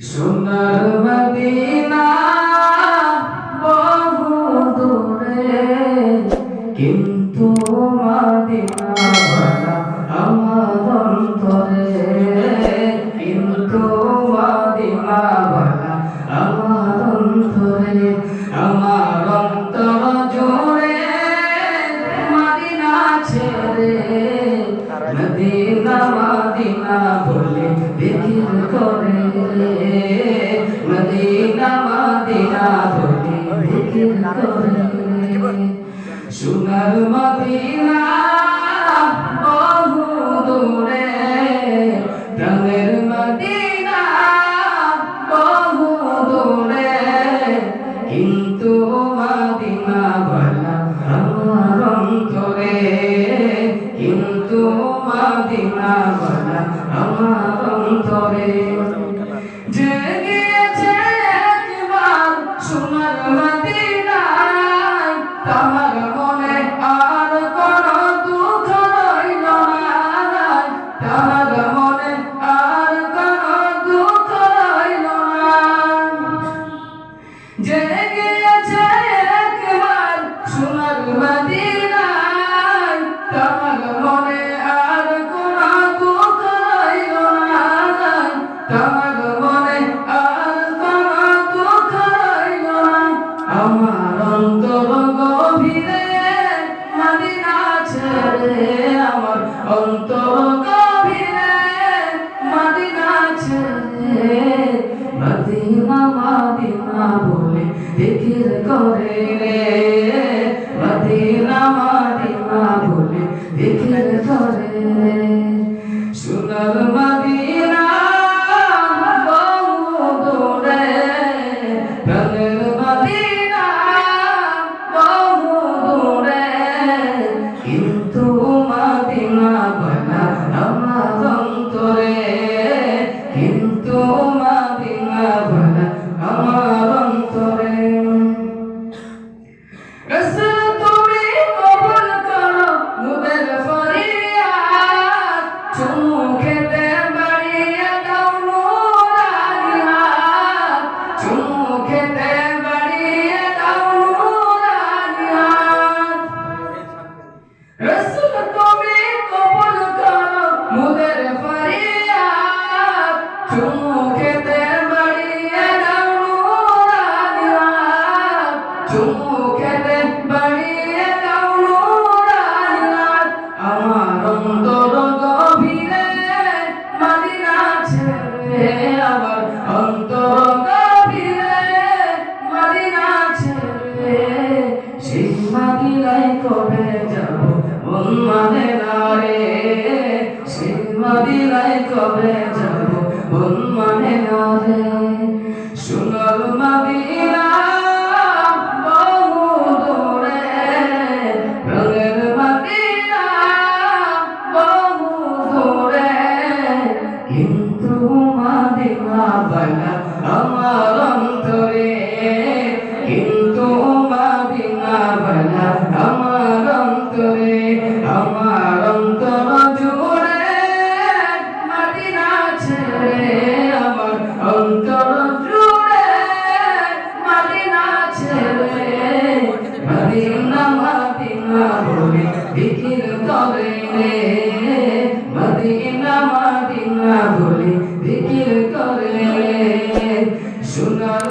সোনার মদিনা বহু দূরে কিন্তু মদিনা মদিনা জোরে ছেড়ে। বলে বিক্রি করে। সোনার মদিনা বহু দূরে প্রাণের মদিনা বহু দূরে কিন্তু মদিনা ভালা Tá, tá, tá. অন্তর কবিরে, মদিনা ছেড়ে, মদিনা মদিনা বলে ফিকির করে রে, মদিনা মদিনা বলে ফিকির করে রে। 而是 কিন্তু মাদে মাবানা আমার অন্তরে। কিন্তু মাদে মাবানা আমার অন্তরে। আমার অন্তর জুড়ে মাটি না ছেড়ে, আমার অন্তর জুড়ে মাটি না ছেড়ে। মাটি না বলে বিকির করে মদিনা মদিনা বলে জিকির করে সুন্দর